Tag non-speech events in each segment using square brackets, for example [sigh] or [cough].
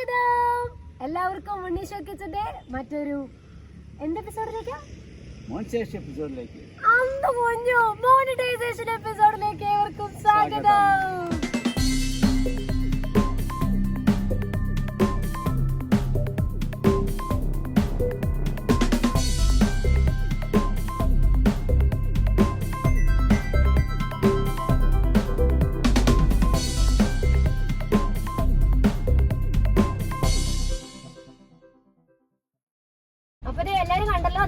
സ്വാഗതം. എല്ലാവർക്കും ഉണ്ണീഷോ കിച്ചന്റെ മറ്റൊരു എന്ത് എപ്പിസോഡിലേക്ക് എപ്പിസോഡിലേക്ക് അന്ന് കുഞ്ഞു മോണിറ്റൈസേഷൻ എപ്പിസോഡിലേക്ക് ഏവർക്കും സ്വാഗതം.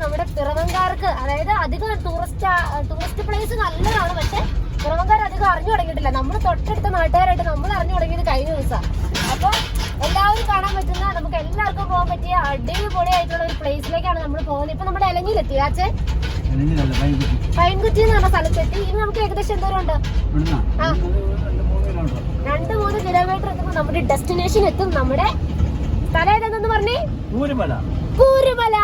നമ്മുടെ പിറവങ്കാർക്ക് അതായത് അധികം ടൂറിസ്റ്റ് ടൂറിസ്റ്റ് പ്ലേസ് നല്ലതാണ്. പക്ഷെ പിറവങ്കാർ അധികം അറിഞ്ഞു തുടങ്ങിയിട്ടില്ല. നമ്മൾ തൊട്ടടുത്ത നാട്ടുകാരായിട്ട് നമ്മൾ അറിഞ്ഞു തുടങ്ങിയത് കഴിഞ്ഞ ദിവസം അപ്പൊ എല്ലാവരും കാണാൻ പറ്റുന്ന നമുക്ക് എല്ലാവർക്കും പോകാൻ പറ്റിയ അടിപൊളിയായിട്ടുള്ള ഒരു പ്ലേസിലേക്കാണ് നമ്മൾ പോകുന്നത്. ഇപ്പൊ നമ്മുടെ ഇലങ്ങിയിലെത്തി ആച്ചേ പൈൻകുറ്റി. എന്ന് പറഞ്ഞ സ്ഥലത്തെത്തി. ഇനി നമുക്ക് ഏകദേശം എന്തോരം ഉണ്ട്? ആ. രണ്ട് മൂന്ന് കിലോമീറ്റർ എത്തുമ്പോൾ നമ്മുടെ ഡെസ്റ്റിനേഷൻ എത്തും. നമ്മുടെ സ്ഥലം ഏതെന്ന് പറഞ്ഞേ? പൂരുമല. കൂരുമല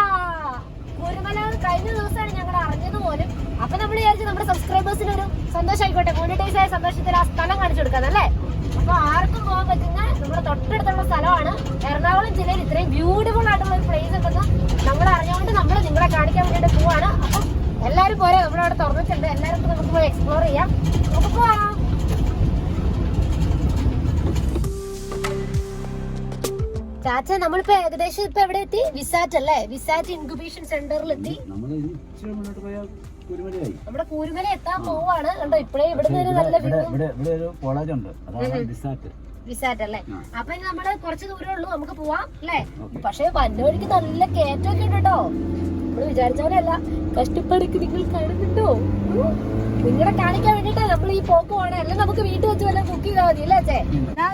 കഴിഞ്ഞ ദിവസമാണ് ഞങ്ങൾ അറിഞ്ഞത് പോലും. അപ്പൊ നമ്മൾ വിചാരിച്ചു നമ്മുടെ സബ്സ്ക്രൈബേഴ്സിന് ഒരു സന്തോഷമായിക്കോട്ടെ മോണിറ്റൈസ് ആയ സന്തോഷത്തിൽ ആ സ്ഥലം കാണിച്ചു കൊടുക്കാന്നല്ലേ അപ്പൊ ആർക്കും പോകാൻ പറ്റുന്ന നമ്മുടെ തൊട്ടടുത്തുള്ള സ്ഥലമാണ്. എറണാകുളം ജില്ലയിൽ ഇത്രയും ബ്യൂട്ടിഫുൾ ആയിട്ടുള്ള ഒരു പ്ലേസ് ഉണ്ടെന്ന് നമ്മൾ അറിഞ്ഞുകൊണ്ട് നമ്മൾ നിങ്ങളെ കാണിക്കാൻ വേണ്ടിയിട്ട് പോവാണ്. അപ്പൊ എല്ലാവരും പോരെ നമ്മളവിടെ തുറന്നിട്ടുണ്ട്. എല്ലാവരും നമുക്ക് പോയി എക്സ്പ്ലോർ ചെയ്യാം. നമുക്ക് പോവാം. ചാച്ച നമ്മളിപ്പോ ഏകദേശം ഇപ്പൊ എവിടെ എത്തി? വിസാറ്റ് അല്ലേ? വിസാറ്റ് ഇൻക്യുബേഷൻ സെന്ററിൽ എത്തി. നമ്മൾ ഇനി ഇച്ചിരി മുന്നോട്ട് പോയാൽ ഊരുമലയായി നമ്മുടെ കൂരുമല എത്താൻ പോവാണ്. കണ്ടോ ഇപ്പഴേ ഇവിടെ നല്ല ഇവിടെ വ്യൂ ഇവിടെ ഇവിടെ ഒരു കോളേജ് ഉണ്ട്. അതാണ് ഡിസാറ്റ് വിസാറ്റ് അല്ലേ? അപ്പൊ ഇനി നമ്മൾ കുറച്ച് ദൂരമേ ഉള്ളൂ. നമുക്ക് പോവാം അല്ലേ? പക്ഷെ വന്ന വഴിക്ക് നല്ല കയറ്റമൊക്കെ ഉണ്ട് കേട്ടോ. നമ്മൾ വിചാരിച്ച പോലെയല്ല കഷ്ടപ്പാടൊക്കെ നിങ്ങൾ കാണുന്നുണ്ടോ ഉം. നിങ്ങളെ കാണിക്കാൻ വേണ്ടിട്ടാ നമ്മൾ ഈ പോക്ക് പോണേ. അല്ല നമുക്ക് വീട്ടിൽ വെച്ച് വല്ല കുക്ക് ചെയ്താൽ മതി അല്ലേ അച്ഛേ?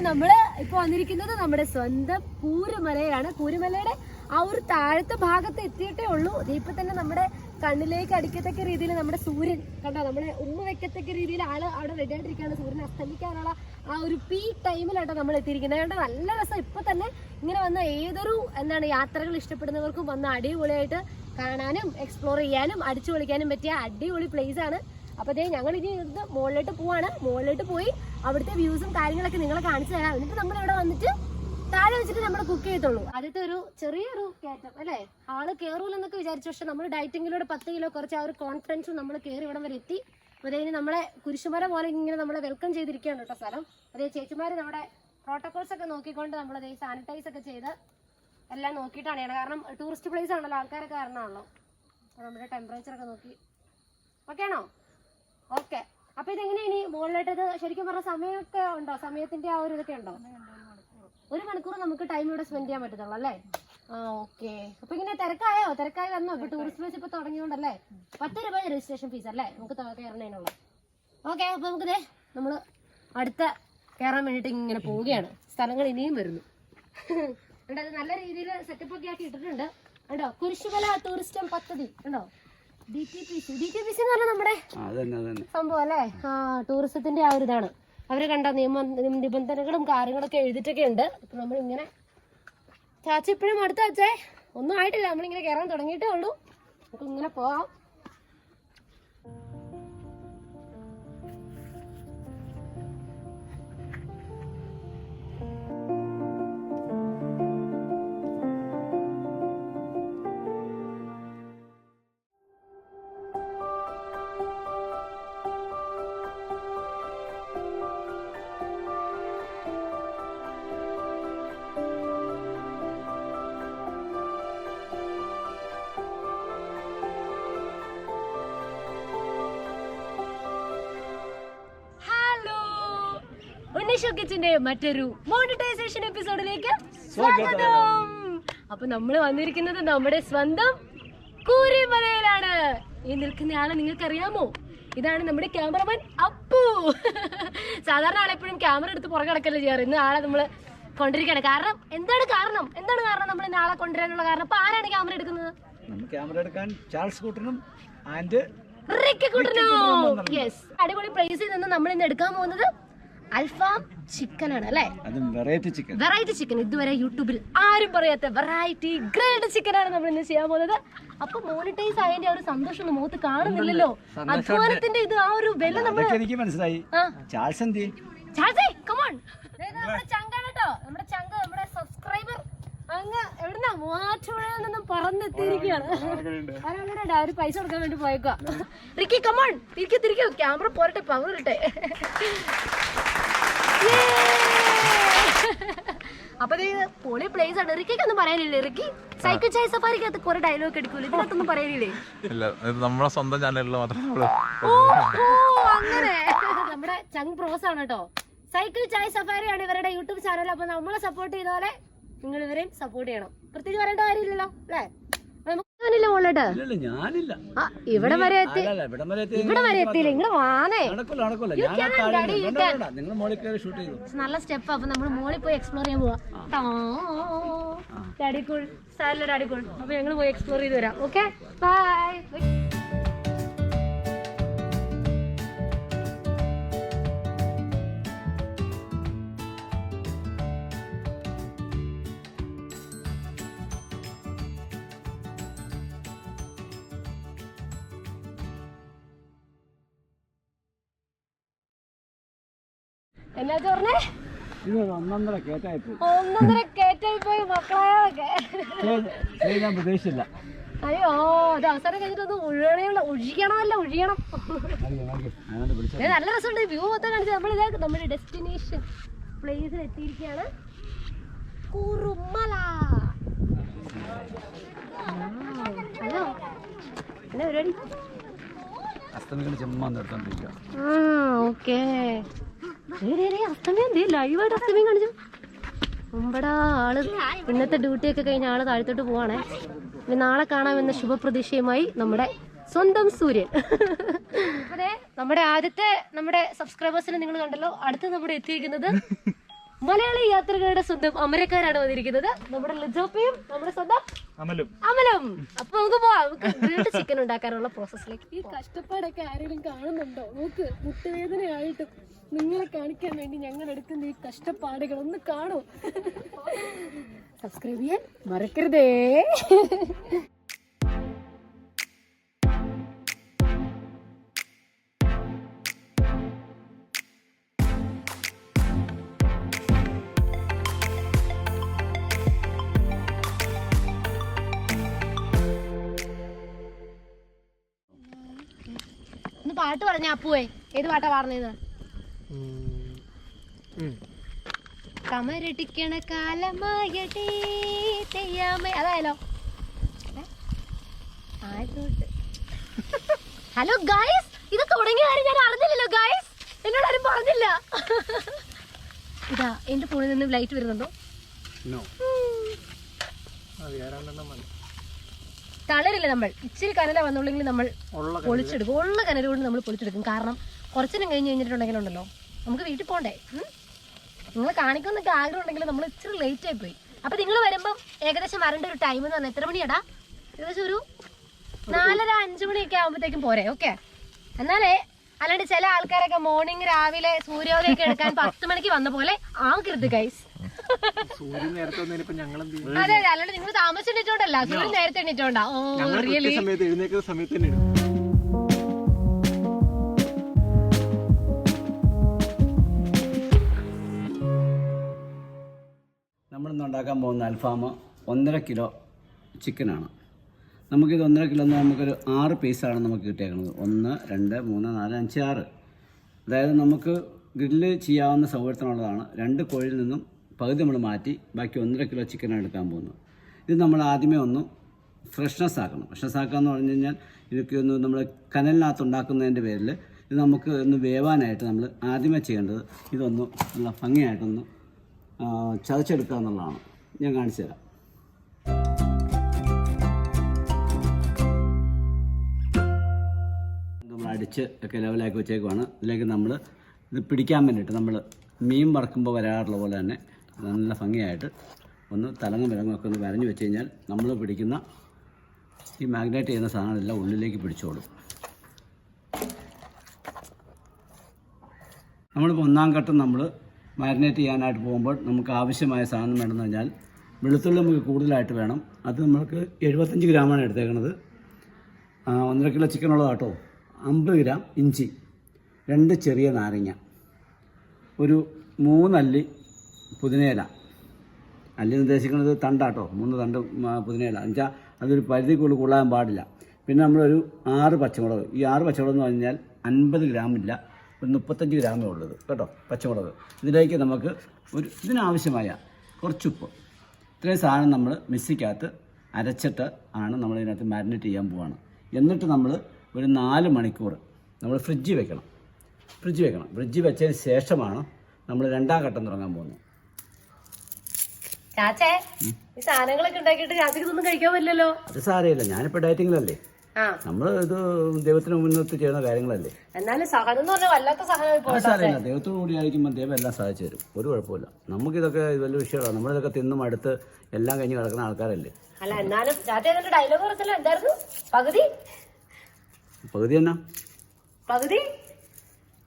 നമ്മൾ ഇപ്പൊ വന്നിരിക്കുന്നത് നമ്മുടെ സ്വന്തം കൂരുമലയിലാണ് കൂരുമലയുടെ ആ ഒരു താഴത്തെ ഭാഗത്ത് എത്തിയിട്ടേ ഉള്ളൂ. ഇപ്പൊ തന്നെ നമ്മുടെ കണ്ണിലേക്ക് അടിക്കത്തക്ക രീതിയിൽ നമ്മുടെ സൂര്യൻ കണ്ടോ? നമ്മുടെ ഉമ്മ വെക്കത്തക്ക രീതിയിൽ ആൾ അവിടെ റെഡി ആയിട്ടിരിക്കുകയാണ്. സൂര്യൻ അസ്തമിക്കാനുള്ള ആ ഒരു പീ ടൈമിലാട്ടോ നമ്മൾ എത്തിയിരിക്കുന്നത്. കണ്ടോ? നല്ല രസം. ഇപ്പൊ തന്നെ ഇങ്ങനെ വന്ന ഏതൊരു എന്താണ് യാത്രകൾ ഇഷ്ടപ്പെടുന്നവർക്കും വന്ന് അടിപൊളിയായിട്ട് കാണാനും എക്സ്പ്ലോർ ചെയ്യാനും അടിച്ചു പൊളിക്കാനും പറ്റിയ അടിപൊളി പ്ലേസ് ആണ്. അപ്പൊ അതേ ഞങ്ങൾ ഇനി മുകളിലോട്ട് പോവാണ്. മുകളിലോട്ട് പോയി അവിടുത്തെ വ്യൂസും കാര്യങ്ങളൊക്കെ നിങ്ങളെ കാണിച്ചു തരാം. എന്നിട്ട് നമ്മൾ ഇവിടെ വന്നിട്ട് താഴെ വെച്ചിട്ട് നമ്മൾ കുക്ക് ചെയ്യത്തുള്ളൂ. ആദ്യത്തെ ഒരു ചെറിയൊരു കയറ്റം അല്ലേ? ആൾ കയറൂലെന്നൊക്കെ വിചാരിച്ചു. പക്ഷെ നമ്മൾ ഡയറ്റിങ്ങിലൂടെ പത്ത് കിലോ കുറച്ച് ആ ഒരു കോൺഫിഡൻസും നമ്മൾ കയറി ഇവിടം വരെ എത്തി. അതേ നമ്മളെ കുരിശുമല പോലെ ഇങ്ങനെ നമ്മളെ വെൽക്കം ചെയ്തിരിക്കുകയാണ് കേട്ടോ സ്ഥലം. അതേ ചേച്ചിമാര് നമ്മുടെ പ്രോട്ടോകോൾസ് ഒക്കെ നോക്കിക്കൊണ്ട് നമ്മളതേ സാനിറ്റൈസ് ഒക്കെ ചെയ്ത് എല്ലാം നോക്കിയിട്ടാണ് കാരണം ടൂറിസ്റ്റ് പ്ലേസ് ആണല്ലോ ആൾക്കാരൊക്കെ കാരണമാണല്ലോ. അപ്പോൾ നമ്മുടെ ടെമ്പറേച്ചർ ഒക്കെ നോക്കി. ഓക്കെ ആണോ? ഓക്കെ അപ്പൊ ഇതെങ്ങനെയാണ് ഇനി മുകളിലായിട്ട് ഇത് ശരിക്കും പറഞ്ഞ സമയമൊക്കെ ഉണ്ടോ? സമയത്തിന്റെ ആ ഒരു ഇതൊക്കെ ഉണ്ടോ? ഒരു മണിക്കൂർ നമുക്ക് ടൈം ഇവിടെ സ്പെൻഡ് ചെയ്യാൻ പറ്റത്തുള്ളൂ അല്ലേ? ആ ഓക്കെ അപ്പൊ ഇങ്ങനെ തിരക്കായോ? തിരക്കായി വന്നോ? ഇപ്പൊ ടൂറിസ്റ്റ് ബസ് ഇപ്പൊ തുടങ്ങിയോണ്ടല്ലേ? പത്ത് രൂപ രജിസ്ട്രേഷൻ ഫീസ് അല്ലേ? നമുക്ക് കയറണേനുള്ള ഓക്കെ അപ്പൊ നമുക്ക് ദേ നമ്മൾ അടുത്ത കയറാൻ വേണ്ടിട്ട് ഇങ്ങനെ പോവുകയാണ്. സ്ഥലങ്ങൾ ഇനിയും വരുന്നു. അത് നല്ല രീതിയിൽ സെറ്റപ്പ് ഒക്കെ ആക്കി ഇട്ടിട്ടുണ്ട്. കണ്ടോ കുരിശുമല ടൂറിസ്റ്റ് പദ്ധതി. കണ്ടോ? D T P C D T P C എന്ന് പറഞ്ഞാൽ നമ്മുടെ സംഭവം അല്ലേ? ആ ടൂറിസത്തിന്റെ ആ ഒരു ഇതാണ്. അവർ കണ്ട നിയമ നിബന്ധനകളും കാര്യങ്ങളൊക്കെ എഴുതിയിട്ടൊക്കെ ഉണ്ട് അപ്പൊ നമ്മളിങ്ങനെ ചാച്ച ഇപ്പോഴും അടുത്ത ചാച്ചേ ഒന്നും ആയിട്ടില്ല. നമ്മളിങ്ങനെ കയറാൻ തുടങ്ങിയിട്ടേ ഉള്ളൂ. നമുക്ക് ഇങ്ങനെ പോവാം. കിച്ചന്റെ മറ്റൊരു മോണിറ്റൈസേഷൻ എപ്പിസോഡിലേക്ക് സ്വാഗതം. അപ്പൊ നമ്മൾ വന്നിരിക്കുന്നത് നമ്മുടെ സ്വന്തം കൂരിമലയിലാണ്. ഈ നിൽക്കുന്ന ആളെ നിങ്ങൾക്ക് അറിയാമോ ഇതാണ് നമ്മുടെ ക്യാമറമാൻ അപ്പു. സാധാരണ ആളെപ്പോഴും ക്യാമറ എടുത്ത് പുറകെ കിടക്കല്ലേ ചെയ്യാറ്. ഇന്ന് ആളെ നമ്മൾ കൊണ്ടിരിക്കുകയാണ്. കാരണം എന്താണ് കാരണം? എന്താണ് കാരണം നമ്മൾ ഇന്ന് ആളെ കൊണ്ടുവരാനുള്ള കാരണം? അപ്പൊ ആരാണ് ക്യാമറ എടുക്കുന്നത്? ക്യാമറ എടുക്കാൻ ചാൾസ് കൂട്ടനും ആൻഡ് അടിപൊളി പ്രൈസിൽ നിന്ന് നമ്മൾ ഇന്ന് എടുക്കാൻ പോകുന്നത് അൽഫാം ചിക്കൻ ആണ് അല്ലേ? അത് വെറൈറ്റി ചിക്കൻ വെറൈറ്റി ചിക്കൻ ഇതുവരെ യൂട്യൂബിൽ ആരും പറയാത്ത വെറൈറ്റി ഗ്രേഡ് ചിക്കൻ ആണ് നമ്മൾ ഇന്ന് ചെയ്യാൻ പോകുന്നത്. അപ്പൊ മോണിറ്റൈസ് ആയതിന്റെ ആ ഒരു സന്തോഷം മുഖത്ത് കാണുന്നില്ലല്ലോ. അധ്വാനത്തിന്റെ ഇത് ആ ഒരു വില നമ്മൾ എനിക്ക് മനസ്സിലായി. ചാൾസ് എന്തി ചാൾസേ കമോൺ നമ്മുടെ ചങ്കാണ് കേട്ടോ. നമ്മുടെ ചങ്ക നമ്മുടെ സബ്സ്ക്രൈബർ മൂവാറ്റുപുഴയിൽ നിന്നും പറന്നെത്തിയിരിക്കുകയാണ്. ഒരാളുടെ ഒരു പൈസ കൊടുക്കാൻ വേണ്ടി പോയേക്കുക റിക്കി കമോൺ തിരികെ തിരികെ ക്യാമറ പോരട്ടെ പവർ ഇട്ടെ. അപ്പൊ പൊളി പ്ലേസ് ആണ്. റിക്കിക്ക് ഒന്നും പറയാനില്ലേ? റിക്കി സൈക്കിൾ ചായ സഫാരിക്കകത്ത് കുറെ ഡയലോഗ് എടുക്കൂല? ഇതിനകത്തൊന്നും പറയാനില്ലേ? ഇല്ല ഇത് നമ്മളെ സ്വന്തം ചാനലിൽ മാത്രമേ ഉള്ളൂ. ഓ ഓ അങ്ങനെ. നമ്മുടെ ചങ് പ്രോസ് ആണ് കേട്ടോ. സൈക്കിൾ ചായ സഫാരി ആണ് ഇവരുടെ യൂട്യൂബ് ചാനൽ അപ്പൊ നമ്മളെ സപ്പോർട്ട് ചെയ്ത പോലെ നിങ്ങൾ ഇവരെയും സപ്പോർട്ട് ചെയ്യണം. പ്രത്യേകിച്ച് പറയേണ്ട കാര്യമില്ലല്ലോ അല്ലേ? മോളേട്ട്. ആ ഇവിടെ വരെ എത്തി. ഇവിടെ വരെ എത്തിയില്ല. ഇങ്ങോട്ട് വാനേ നല്ല സ്റ്റെപ്പ് അപ്പൊ നമ്മൾ മോളിൽ പോയി എക്സ്പ്ലോർ ചെയ്യാൻ പോവാ. ഡാഡി കൂൾ ഡാഡി കൂൾ അപ്പൊ ഞങ്ങൾ പോയി എക്സ്പ്ലോർ ചെയ്ത് വരാം. ഓക്കെ ബൈ ഒന്നൊന്നര കേട്ടായി പോയി ഒന്നൊന്നര കേറ്റായി പോയി മക്കളൊക്കെ ഞാൻ പ്രതീക്ഷിച്ചില്ല. അയ്യോ അത് അവസാനം കഴിഞ്ഞിട്ട് ഒന്ന് ഒഴുകണമല്ലോ ഒഴിയണമല്ലോ ഒഴിയണം നല്ല രസമുണ്ട്. വ്യൂ മൊത്തം കാണിച്ച് നമ്മൾ ഇതാ നമ്മുടെ ഡെസ്റ്റിനേഷൻ പ്ലേസിൽ എത്തിയിരിക്കുകയാണ്. കുറുമല. ഹലോ. എന്നാ പരിപാടി? അസ്തമികൾ ചുമ്മാ നിർത്തോണ്ടിരിക്കുക ആ ഓക്കേ. ആൾ. ഇന്നത്തെ ഡ്യൂട്ടി ഒക്കെ കഴിഞ്ഞ ആൾ താഴ്ത്തോട്ട് പോവാണേ. ഇനി നാളെ കാണാമെന്ന ശുഭപ്രതീക്ഷയുമായി നമ്മുടെ സ്വന്തം സൂര്യൻ. നമ്മുടെ ആദ്യത്തെ നമ്മുടെ സബ്സ്ക്രൈബേഴ്സിനെ നിങ്ങൾ കണ്ടല്ലോ. അടുത്ത് നമ്മുടെ എത്തിയിരിക്കുന്നത് മലയാളി യാത്രികരുടെ സ്വന്തം അമരക്കാരാണ് വന്നിരിക്കുന്നത്. നമ്മുടെ ലിജോപ്പയും നമ്മുടെ സ്വന്തം അമലും. അമലും. അപ്പൊ നമുക്ക് പോവാം. നമുക്ക് ചിക്കൻ ഉണ്ടാക്കാനുള്ള പ്രോസസ്സിലേക്ക് ഈ കഷ്ടപ്പാടൊക്കെ ആരെങ്കിലും കാണുന്നുണ്ടോ? നോക്ക് മുട്ടുവേദനയായിട്ടും നിങ്ങളെ കാണിക്കാൻ വേണ്ടി ഞങ്ങൾ എടുക്കുന്ന ഈ കഷ്ടപ്പാടുകൾ ഒന്ന് കാണൂ. [laughs] സബ്സ്ക്രൈബ് ചെയ്യാൻ മറക്കരുതേ. പാട്ട് പറഞ്ഞ അപ്പുവേ. ഏത് പാട്ടാ പാടുന്നത്? കമരടിക്കണ കാലമായടേ തെയ്യാമേ. അതായാലോ? Hello guys. ഇത് തുടങ്ങിയ കാര്യം ഞാൻ അറിഞ്ഞില്ലല്ലോ ഗായ്സ്. എന്നോട് ആരും പറഞ്ഞില്ല. ഇതാ എന്റെ ഫോണിൽ നിന്ന് ലൈറ്റ് വരുന്നുണ്ടോ? തളരില്ല നമ്മൾ? ഇച്ചിരി കനല വന്നുള്ളെങ്കിൽ നമ്മൾ പൊളിച്ചെടുക്കും. ഉള്ള കനല കൊണ്ട് നമ്മൾ പൊളിച്ചെടുക്കും. കാരണം കുറച്ചിനും കഴിഞ്ഞ് കഴിഞ്ഞിട്ടുണ്ടെങ്കിലുണ്ടല്ലോ നമുക്ക് വീട്ടിൽ പോകണ്ടേ നിങ്ങൾ കാണിക്കുന്നൊക്കെ ആഗ്രഹം ഉണ്ടെങ്കിൽ നമ്മൾ ഇച്ചിരി ലേറ്റ് ആയി പോയി. അപ്പൊ നിങ്ങൾ വരുമ്പം ഏകദേശം വരേണ്ട ഒരു ടൈം എന്ന് പറഞ്ഞാൽ എത്ര മണിയാടാ? ഏകദേശം ഒരു നാലര അഞ്ചു മണിയൊക്കെ ആകുമ്പോഴത്തേക്കും പോരെ ഓക്കെ എന്നാലേ അല്ലാണ്ട് ചില ആൾക്കാരൊക്കെ മോർണിംഗ് രാവിലെ സൂര്യോദയൊക്കെ എടുക്കാൻ പത്ത് മണിക്ക് വന്ന പോലെ ആകരുത് ഗൈസ് സൂര്യൻ നേരത്തെ വന്നതിനിപ്പോ ഞങ്ങൾ എന്ത് ചെയ്യും? അതെ അതെ. അല്ലാണ്ട് നിങ്ങൾ സൂര്യൻ നേരത്തെ ഓ റിയലി സമയത്ത് എഴുന്നേക്കുന്ന സമയത്ത് തന്നെ ഇടും. നമ്മളിന്ന് ഉണ്ടാക്കാൻ പോകുന്ന അൽഫാം ഒന്നര കിലോ ചിക്കനാണ്. നമുക്കിത് ഒന്നര കിലോ എന്ന് നമുക്കൊരു ആറ് പീസാണ് നമുക്ക് കിട്ടിയേക്കുന്നത്. ഒന്ന് രണ്ട് മൂന്ന് നാല് അഞ്ച് ആറ്. അതായത് നമുക്ക് ഗ്രില്ല് ചെയ്യാവുന്ന സൗകര്യത്തിനുള്ളതാണ്. രണ്ട് കോഴിയിൽ നിന്നും പകുതി നമ്മൾ മാറ്റി ബാക്കി ഒന്നര കിലോ ചിക്കനാണ് എടുക്കാൻ പോകുന്നത്. ഇത് നമ്മൾ ആദ്യമേ ഒന്ന് ഫ്രഷ്നെസ് ആക്കണം. ഫ്രഷ്നെസ് ആക്കുക എന്ന് പറഞ്ഞു കഴിഞ്ഞാൽ ഇതൊക്കെ ഒന്ന് നമ്മൾ കനലിനകത്ത് ഉണ്ടാക്കുന്നതിന്റെ പേരിൽ ഇത് നമുക്ക് ഒന്ന് വേവാനായിട്ട് നമ്മൾ ആദ്യമേ ചെയ്യേണ്ടത് ഇതൊന്ന് നല്ല ഭംഗിയായിട്ടൊന്ന് ചതച്ചെടുക്കുക എന്നുള്ളതാണ്. ഞാൻ കാണിച്ചു തരാം. നമ്മൾ അടിച്ച് ഒക്കെ ലെവലാക്കി വെച്ചേക്കുവാണ്. ഇതിലേക്ക് നമ്മൾ ഇത് പിടിക്കാൻ വേണ്ടിയിട്ട് നമ്മൾ മീൻ വറക്കുമ്പോൾ വരാറുള്ള പോലെ തന്നെ നല്ല ഭംഗിയായിട്ട് ഒന്ന് തലങ്ങും വിലങ്ങും ഒക്കെ ഒന്ന് വരഞ്ഞു വെച്ച് കഴിഞ്ഞാൽ നമ്മൾ പിടിക്കുന്ന ഈ മാഗ്നേറ്റ് ചെയ്യുന്ന സാധനമെല്ലാം ഉള്ളിലേക്ക് പിടിച്ചോളും. നമ്മളിപ്പോൾ ഒന്നാം ഘട്ടം നമ്മൾ മാരിനേറ്റ് ചെയ്യാനായിട്ട് പോകുമ്പോൾ നമുക്ക് ആവശ്യമായ സാധനം വേണമെന്ന് പറഞ്ഞാൽ വെളുത്തുള്ളി നമുക്ക് കൂടുതലായിട്ട് വേണം. അത് നമ്മൾക്ക് എഴുപത്തഞ്ച് ഗ്രാമാണ് എടുത്തേക്കണത്. ആ, ഒന്നര കിലോ ചിക്കൻ ഉള്ളതാട്ടോ. അമ്പത് ഗ്രാം ഇഞ്ചി. രണ്ട് ചെറിയ നാരങ്ങ. ഒരു മൂന്നല്ലി പുതിനയില. അല്ലി ഉദ്ദേശിക്കുന്നത് തണ്ടാട്ടോ. മൂന്ന് തണ്ട് പുതിനയില. എന്നുവെച്ചാൽ അതൊരു പരിധി കൂടുതൽ കൊള്ളാൻ പാടില്ല. പിന്നെ നമ്മളൊരു ആറ് പച്ചമുളക്. ഈ ആറ് പച്ചമുളക് എന്ന് പറഞ്ഞാൽ അൻപത് ഗ്രാമില്ല ഒരു മുപ്പത്തഞ്ച് ഗ്രാമേ ഉള്ളത് കേട്ടോ? പച്ചമുളക്. ഇതിലേക്ക് നമുക്ക് ഒരു ഇതിനാവശ്യമായ കുറച്ചുപ്പ്. ഇത്രയും സാധനം നമ്മൾ മിക്സിക്കകത്ത് അരച്ചിട്ട് ആണ് നമ്മൾ ഇതിനകത്ത് മാരിനേറ്റ് ചെയ്യാൻ പോവാണ്. എന്നിട്ട് നമ്മൾ ഒരു നാല് മണിക്കൂർ നമ്മൾ ഫ്രിഡ്ജ് വെക്കണം. ഫ്രിഡ്ജ് വെക്കണം. ഫ്രിഡ്ജ് വെച്ചതിന് ശേഷമാണ് നമ്മൾ രണ്ടാം ഘട്ടം തുടങ്ങാൻ പോകുന്നത്. ചാച്ചേ ഈ സാധനങ്ങളൊക്കെ ഉണ്ടാക്കിയിട്ട് ചാച്ചക്ക് ഇതൊന്നും കഴിക്കാൻ പറ്റില്ലല്ലോ അത് സാരമില്ല. ഞാനിപ്പോ ഡയറ്റിങ്ങിലല്ലേ. ആ. നമ്മൾ ഇത് ദൈവത്തിന് മുന്നോട്ട് ചെയ്യുന്ന കാര്യങ്ങളല്ലേ. എന്നാലും സഹനം എന്ന് പറഞ്ഞാൽ വല്ലാത്ത സഹനം അത് ഇപ്പോൾ സാരമില്ല ദൈവത്തോടു കൂടി ആയിരിക്കുമ്പോൾ ദൈവം എല്ലാം സാധിച്ചു തരും. ഒരു കുഴപ്പമില്ല നമുക്കിതൊക്കെ ഇത് വലിയ വിഷയമാണ്. നമ്മളിതൊക്കെ തിന്നും അടുത്ത് എല്ലാം കഴിഞ്ഞ് കിടക്കുന്ന ആൾക്കാരല്ലേ. അല്ല എന്നാലും ചാച്ച എന്നിട്ട് ഡയലോഗ് പറഞ്ഞല്ലോ. എന്തായിരുന്നു? പകുതി? പകുതി തന്നെ പകുതി?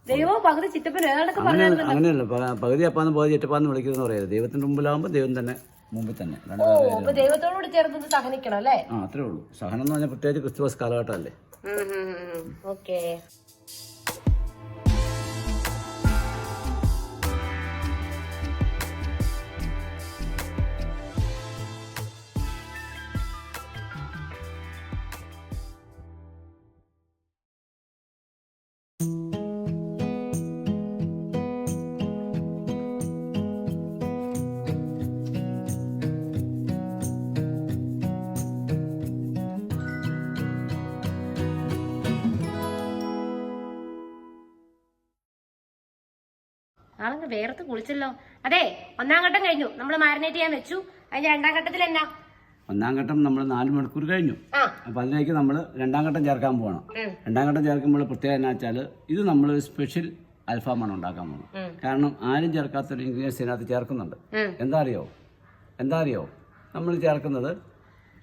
ദൈവവും പകുതി ചിറ്റപ്പൻ ഏതാണ്ടൊക്കെ അങ്ങനെയല്ല അങ്ങനെയല്ല. പ- പകുതി അപ്പാന്ന് പകുതി ചിറ്റപ്പാന്ന് വിളിക്കുന്നത് പറയരുത് ദൈവത്തിന്റെ മുമ്പിലാകുമ്പോൾ ദൈവം തന്നെ മുമ്പിൽ തന്നെ. രണ്ട് ഓ പേരെ അപ്പൊ ദൈവത്തോടുകൂടി ചേർന്ന് സഹനിക്കണം അല്ലേ? ആ അത്രേ ഉള്ളൂ. സഹനം എന്ന് പറഞ്ഞാൽ പ്രത്യേകിച്ച് ക്രിസ്തുമസ് കാലഘട്ടമല്ലേ? ഓക്കെ. ആണെങ്കിൽ വേർത്ത് കുളിച്ചല്ലോ. അതെ ഒന്നാം ഘട്ടം കഴിഞ്ഞു. നമ്മൾ മാരിനേറ്റ് ചെയ്യാൻ വെച്ചു. അതിന്റെ രണ്ടാം ഘട്ടത്തിൽ എന്നാ? ഒന്നാം ഘട്ടം നമ്മൾ നാല് മണിക്കൂർ കഴിഞ്ഞു. അപ്പൊ അതിലേക്ക് നമ്മൾ രണ്ടാം ഘട്ടം ചേർക്കാൻ പോകണം രണ്ടാം ഘട്ടം ചേർക്കുമ്പോൾ പ്രത്യേകത എന്നാ വെച്ചാൽ ഇത് നമ്മൾ സ്പെഷ്യൽ അൽഫാമാണ് ഉണ്ടാക്കാൻ പോകുന്നത്. കാരണം ആരും ചേർക്കാത്ത ഒരു ഇൻഗ്രീഡിയൻസ് ഇതിനകത്ത് ചേർക്കുന്നുണ്ട്. എന്താ അറിയോ? എന്താ അറിയോ? നമ്മൾ ചേർക്കുന്നത്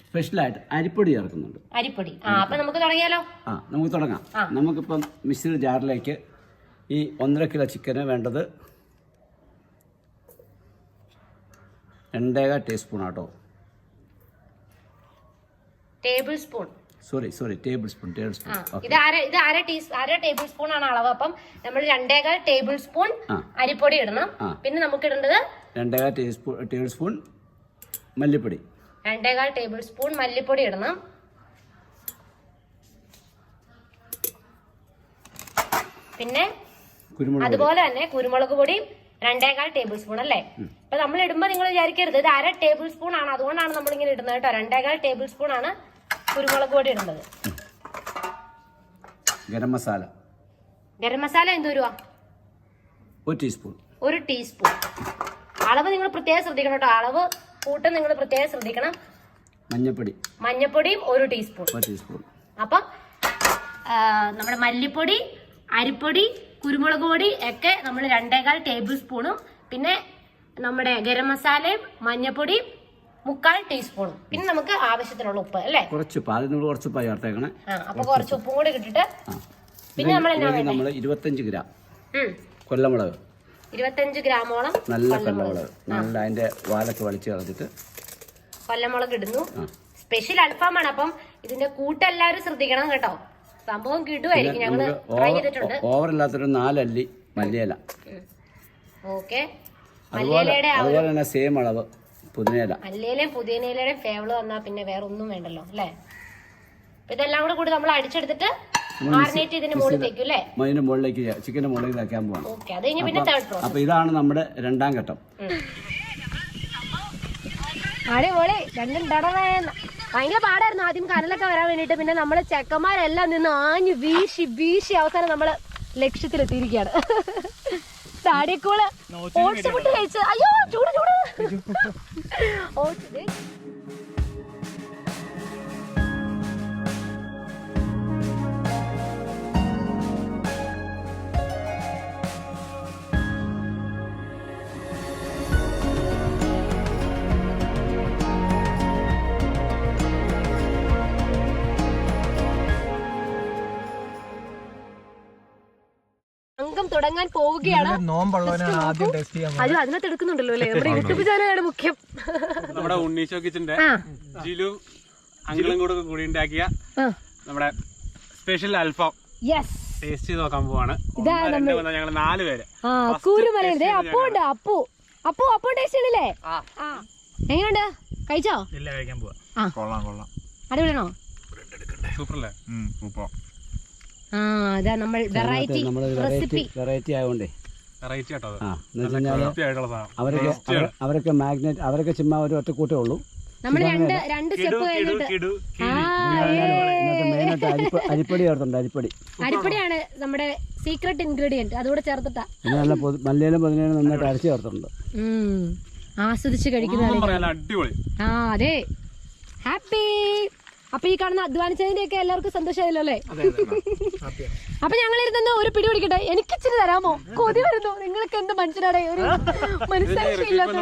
സ്പെഷ്യൽ ആയിട്ട് അരിപ്പൊടി ചേർക്കുന്നുണ്ട്. അരിപ്പൊടി. അപ്പൊ നമുക്ക് തുടങ്ങിയാലോ? ആ നമുക്ക് തുടങ്ങാം. നമുക്കിപ്പം മിക്സിയുടെ ജാറിലേക്ക് ഈ ഒന്നര കിലോ ചിക്കന് വേണ്ടത് രണ്ടേകാൽ ടീസ്പൂൺ ആട്ടോ. Tablespoon sorry sorry tablespoon tablespoon ഇത് അര ഇത് അര ടീ അര ടേബിൾ സ്പൂൺ ആണ് അളവ്. അപ്പം നമ്മൾ രണ്ടേകാൽ ടേബിൾ സ്പൂൺ അരിപ്പൊടി ഇടണം. പിന്നെ നമുക്ക് ഇടേണ്ടത് രണ്ടേകാൽ ടീസ്പൂൺ ടേബിൾ സ്പൂൺ മല്ലിപ്പൊടി. രണ്ടേകാൽ ടേബിൾ സ്പൂൺ മല്ലിപ്പൊടി ഇടണം. പിന്നെ അതുപോലെ തന്നെ കുരുമുളക് പൊടിയും രണ്ടേകാൽ ടേബിൾ സ്പൂൺ അല്ലേ അപ്പൊ നമ്മൾ ഇടുമ്പോ നിങ്ങൾ വിചാരിക്കരുത് ഇത് അര ടേബിൾ സ്പൂൺ ആണ്. അതുകൊണ്ടാണ് നമ്മൾ ഇങ്ങനെ ഇടുന്നത് കേട്ടോ. രണ്ടേകാൽ ടേബിൾ സ്പൂൺ ആണ് കുരുമുളക് പൊടി ഇടുന്നത്. ഗരം മസാല. ഗരം മസാല എന്തോരുവാ ഒരു ടീസ്പൂൺ ഒരു ടീസ്പൂൺ അളവ് നിങ്ങൾ പ്രത്യേകം ശ്രദ്ധിക്കണം കേട്ടോ. അളവ് കൂട്ടം നിങ്ങൾ പ്രത്യേകം ശ്രദ്ധിക്കണം. മഞ്ഞപ്പൊടി. മഞ്ഞപ്പൊടിയും ഒരു ടീസ്പൂൺ ഒരു ടീസ്പൂൺ അപ്പം നമ്മുടെ മല്ലിപ്പൊടി അരിപ്പൊടി കുരുമുളക് പൊടി ഒക്കെ നമ്മൾ രണ്ടേകാൽ ടേബിൾ സ്പൂണും പിന്നെ നമ്മുടെ ഗരം മസാലയും മഞ്ഞപ്പൊടിയും മുക്കാൽ ടീസ്പൂണും. പിന്നെ നമുക്ക് ആവശ്യത്തിനുള്ള ഉപ്പ് അല്ലേ? കുറച്ച് ഉപ്പ്. ആദ്യം നമ്മൾ കുറച്ച് ഉപ്പ് ചേർത്തേക്കണേ. അപ്പൊ കുറച്ച് ഉപ്പും കൂടി കിട്ടിട്ട് പിന്നെ നമ്മൾ നമ്മൾ ഇരുപത്തഞ്ച് ഗ്രാം കൊല്ലമുളക്. ഇരുപത്തഞ്ച് ഗ്രാമോളം നല്ല കൊല്ലമുളക്. നല്ല അതിന്റെ വാലൊക്കെ വലിച്ചു കളഞ്ഞിട്ട്. കൊല്ലമുളക് ഇടുന്നു. സ്പെഷ്യൽ അൽഫാമാണ്. അപ്പം ഇതിന്റെ കൂട്ടെല്ലാവരും ശ്രദ്ധിക്കണം കേട്ടോ. സംഭവം കിടുവായിരിക്കും. ഞങ്ങൾ ചെയ്തിട്ടുണ്ട്. ഓവറില്ലാത്തൊരു നാലല്ലി മല്ലിയില. ഓക്കെ. അതുപോലെ അതുപോലെ തന്നെ സെയിം അളവ് പുതിനയില. മല്ലിയിലയും പുതിനയിലയുടെയും ഫേവൾ വന്നാൽ പിന്നെ വേറെ ഒന്നും വേണ്ടല്ലോ അല്ലേ? ഇതെല്ലാം കൂടെ കൂടി നമ്മൾ അടിച്ചെടുത്തിട്ട് മാറിനേറ്റ് ഇതിന്റെ മുകളിൽ വെക്കും അല്ലേ? അതിന്റെ മുകളിലേക്ക് ചിക്കന്റെ മുകളിലേക്ക് വെക്കാൻ പോവാണ്. ഓക്കെ അത് കഴിഞ്ഞ് പിന്നെ തേർഡ് പ്രോസസ് അപ്പോൾ ഇതാണ് നമ്മുടെ രണ്ടാം ഘട്ടം. അടിപൊളി. രണ്ടും ടടവേന്ന് ഭയങ്കര പാടായിരുന്നു ആദ്യം കനലൊക്കെ വരാൻ വേണ്ടിട്ട് പിന്നെ നമ്മളെ ചെക്കന്മാരെല്ലാം നിന്ന് ആഞ്ഞു വീശി വീശി അവസാനം നമ്മൾ ലക്ഷ്യത്തിലെത്തിയിരിക്കുകയാണ്. താടിയക്കൂൾ ഓട്സ് മുട്ട് കഴിച്ച്. അയ്യോ ചൂട് ചൂട്. ഓട്സ് അംഗം തുടങ്ങാൻ പോവുകയാണ്. നോമ്പുള്ളവനാണ് ആദ്യം ടെസ്റ്റ് ചെയ്യാൻ അത് അതിനകത്ത് എടുക്കുന്നുണ്ടല്ലോ അല്ലേ നമ്മുടെ യൂട്യൂബ് ചാനലാണ് മുഖ്യം. നമ്മുടെ ഉണ്ണീശോ കിച്ചന്റെ ജിലു അങ്കിളും കൂടെ കൂടി ഉണ്ടാക്കിയ നമ്മുടെ സ്പെഷ്യൽ അൽഫാം. യെസ് ടേസ്റ്റ് ചെയ്ത് നോക്കാൻ പോവാണ്. ഞങ്ങൾ നാല് പേര്. ദേ അപ്പു ഉണ്ട് അപ്പു. അപ്പു അപ്പു ടേസ്റ്റ് ആ. എങ്ങനെയുണ്ട്? കഴിച്ചോ? ഇല്ല കഴിക്കാൻ പോവാ. കൊള്ളാം കൊള്ളാം. അടിപൊളിയാണോ? സൂപ്പർ അല്ലേ സൂപ്പർ. ആ അതാ നമ്മൾ വെറൈറ്റി നമ്മൾ വെറൈറ്റി റെസിപ്പി വെറൈറ്റി ആയതുകൊണ്ട് വെറൈറ്റി ആട്ടോ അത്. ആ എന്ന് വെച്ച് കഴിഞ്ഞാൽ ക്രിസ്പി ആയിട്ടുള്ള സാധനം. അവരൊക്കെ അവരൊക്കെ മാഗ്നറ്റ് അവരൊക്കെ ചുമ്മാ ഒരു ഒറ്റ കൂട്ടേ ഉള്ളൂ. നമ്മൾ രണ്ട് രണ്ട് കിടു സ്റ്റെപ്പ് കിടു കഴിഞ്ഞിട്ട്. കിടു ആ ഇതിനകത്ത് മെയിനായിട്ട് അരിപ്പ അരിപ്പടി ചേർത്തുണ്ട് അരിപ്പടി. അരിപ്പൊടിയാണ് നമ്മുടെ സീക്രട്ട് ഇൻഗ്രീഡിയന്റ് അതുകൂടെ ചേർത്തിട്ടാ. പിന്നെ നല്ല പൊതി മല്ലിയിലും പുതിനയിലും നന്നായിട്ട് അരച്ച് ചേർത്തിട്ടുണ്ട്. ഉം. ആസ്വദിച്ച് ഒന്നും പറയാല്ല അടിപൊളി. ആ അതെ. ഹാപ്പി അപ്പൊ ഈ കാണുന്ന അധ്വാനിച്ചതിന്റെ ഒക്കെ എല്ലാവർക്കും സന്തോഷമായല്ലോ അല്ലേ? അപ്പൊ ഞങ്ങൾ ഇരുന്ന് ഒരു പിടി പിടിക്കട്ടെ? എനിക്ക് ഇച്ചിരി തരാമോ? കൊതി വരുന്നു. നിങ്ങൾക്ക് എന്ത് മനസ്സിലാടേ ഒരു മനസ്സിലാക്കിയില്ലാത്ത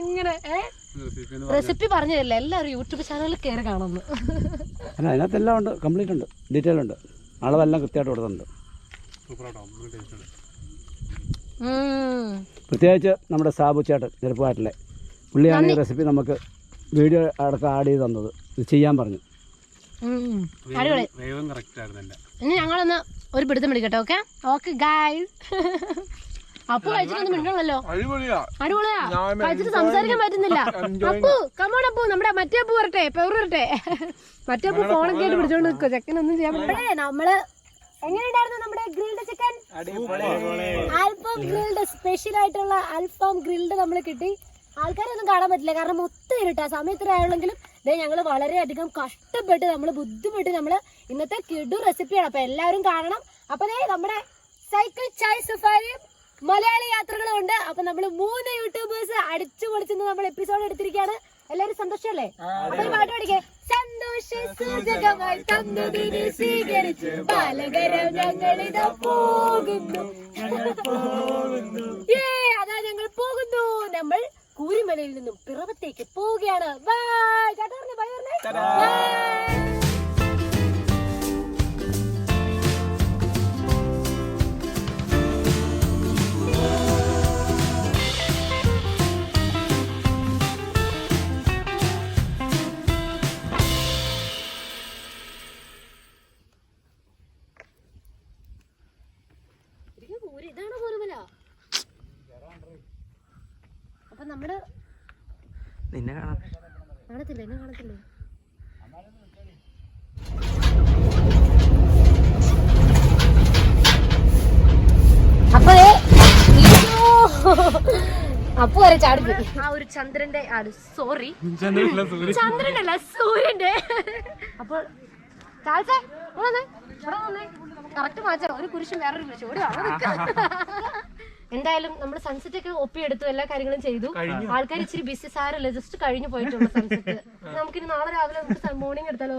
എങ്ങനെ? റെസിപ്പി പറഞ്ഞു. തരില്ല എല്ലാവരും യൂട്യൂബ് ചാനലിൽ കയറി കാണുന്നു. അല്ല അതിനകത്ത് എല്ലാം ഉണ്ട്. കംപ്ലീറ്റ് ഉണ്ട്. ഡീറ്റെയിൽ ഉണ്ട്. അളവെല്ലാം കൃത്യമായിട്ട് കൊടുത്തിട്ടുണ്ട്. പ്രത്യേകിച്ച് നമ്മുടെ സാബു ചേട്ടൻ ചെറുപ്പമായിട്ടില്ലേ പുള്ളിയാണ് ഈ റെസിപ്പി നമുക്ക് വീഡിയോ അടക്കം ആഡ് ചെയ്ത് തന്നത്. ഇത് ചെയ്യാൻ പറഞ്ഞു. ഇനി ഞങ്ങളൊന്ന് ഒരു പിടുത്തം പിടിക്കട്ടെ ഓക്കെ ഓക്കെ ഗായ് അപ്പു കഴിച്ചിട്ടൊന്നും മിണ്ടണല്ലോ അടിപൊളിയാ. കഴിച്ചിട്ട് സംസാരിക്കാൻ പറ്റുന്നില്ല. [laughs] അപ്പു കമോൺ അപ്പു നമ്മുടെ മറ്റേ അപ്പു വരട്ടെ പെവർ വരട്ടെ. [laughs] മറ്റേ അപ്പു ഫോണൊക്കെ ആയിട്ട് പിടിച്ചോണ്ട് നിൽക്കോ ചെക്കനൊന്നും ചെയ്യാൻ പറ്റേ നമ്മൾ എങ്ങനെയുണ്ടായിരുന്നു നമ്മുടെ ഗ്രിൽഡ് ചിക്കൻ? അൽഫാം ഗ്രിൽഡ് സ്പെഷ്യൽ ആയിട്ടുള്ള അൽഫാം ഗ്രിൽഡ് നമ്മൾ കിട്ടി. ആൾക്കാരൊന്നും കാണാൻ പറ്റില്ല കാരണം മൊത്തം ഇരുട്ടാ. സമയത്തിനായുള്ളെങ്കിലും ഞങ്ങൾ വളരെയധികം കഷ്ടപ്പെട്ട് നമ്മൾ ബുദ്ധിമുട്ട് നമ്മൾ ഇന്നത്തെ കിടു റെസിപ്പിയാണ് അപ്പൊ എല്ലാവരും കാണണം. അപ്പൊ ദേ നമ്മുടെ സൈക്കിൾ ചായ് സഫാരിയും മലയാളി യാത്രകളും ഉണ്ട് അപ്പൊ നമ്മൾ മൂന്ന് യൂട്യൂബേഴ്സ് അടിച്ചു പൊളിച്ചെന്ന് നമ്മൾ എപ്പിസോഡ് എടുത്തിരിക്കുകയാണ്. എല്ലാവരും സന്തോഷല്ലേ? അപ്പൊ പാട്ട് പഠിക്കേ സന്തോഷ സൂചകമായി തന്നതിനെ സ്വീകരിച്ച് ബാലകരം ഞങ്ങളിതാ പോകുന്നു. ഏ അതാ ഞങ്ങൾ പോകുന്നു. നമ്മൾ കൂരിമലയിൽ നിന്നും പിറവത്തേക്ക് പോവുകയാണ്. ബൈ ചേട്ടാ പറഞ്ഞു ബൈ പറഞ്ഞേ അപ്പൊ നമ്മുടെ നിന്നെ കാണാം. കാണത്തില്ല? എന്നെ കാണത്തില്ലേ? അപ്പൊ ദേ, അപ്പു വരെ ചാടി ആ ഒരു ചന്ദ്രന്റെ സോറി ചന്ദ്രനല്ല സൂര്യന്റെ. അപ്പോൾ കറക്റ്റ് മാറ്റാം ഒരു കുരിശും വേറൊരു കുരിശും. ഓടി. [laughs] എന്തായാലും നമ്മൾ സൺസെറ്റ് ഒക്കെ ഒപ്പിയെടുത്തു എല്ലാ കാര്യങ്ങളും ചെയ്തു. ആൾക്കാർ ഇച്ചിരി ബിസി സാരല്ല ജസ്റ്റ് കഴിഞ്ഞു പോയിട്ടുള്ള സൺസെറ്റ് നമുക്കിനി നാളെ രാവിലെ നമുക്ക് മോർണിംഗ് എടുത്താലോ?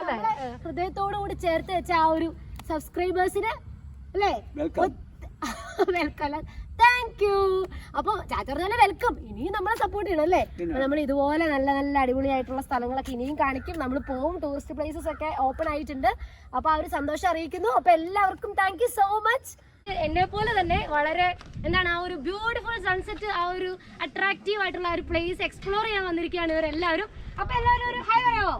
അല്ലേ? ഹൃദയത്തോടു കൂടി ചേർത്ത് വെച്ച ആ ഒരു സബ്സ്ക്രൈബേഴ്സിന് അല്ലേ? വെൽക്കം വെൽക്കം താങ്ക് യു അപ്പൊ ചാച്ച പറഞ്ഞാൽ വെൽക്കം ഇനിയും നമ്മളെ സപ്പോർട്ട് ചെയ്യണം അല്ലേ? നമ്മൾ ഇതുപോലെ നല്ല നല്ല അടിപൊളിയായിട്ടുള്ള സ്ഥലങ്ങളൊക്കെ ഇനിയും കാണിക്കും. നമ്മൾ പോവും ടൂറിസ്റ്റ് പ്ലേസസ് ഒക്കെ ഓപ്പൺ ആയിട്ടുണ്ട്. അപ്പൊ ആ ഒരു സന്തോഷം അറിയിക്കുന്നു. അപ്പൊ എല്ലാവർക്കും താങ്ക് യു സോ മച്ച് എന്നെ പോലെ തന്നെ വളരെ എന്താണ് ആ ഒരു ബ്യൂട്ടിഫുൾ സൺസെറ്റ് ആ ഒരു അട്രാക്റ്റീവ് ആയിട്ടുള്ള ഒരു പ്ലേസ് എക്സ്പ്ലോർ ചെയ്യാൻ വന്നിരിക്കുകയാണ് ഇവരെല്ലാവരും. അപ്പൊ എല്ലാവരും ഒരു ഹൈ പറയോ.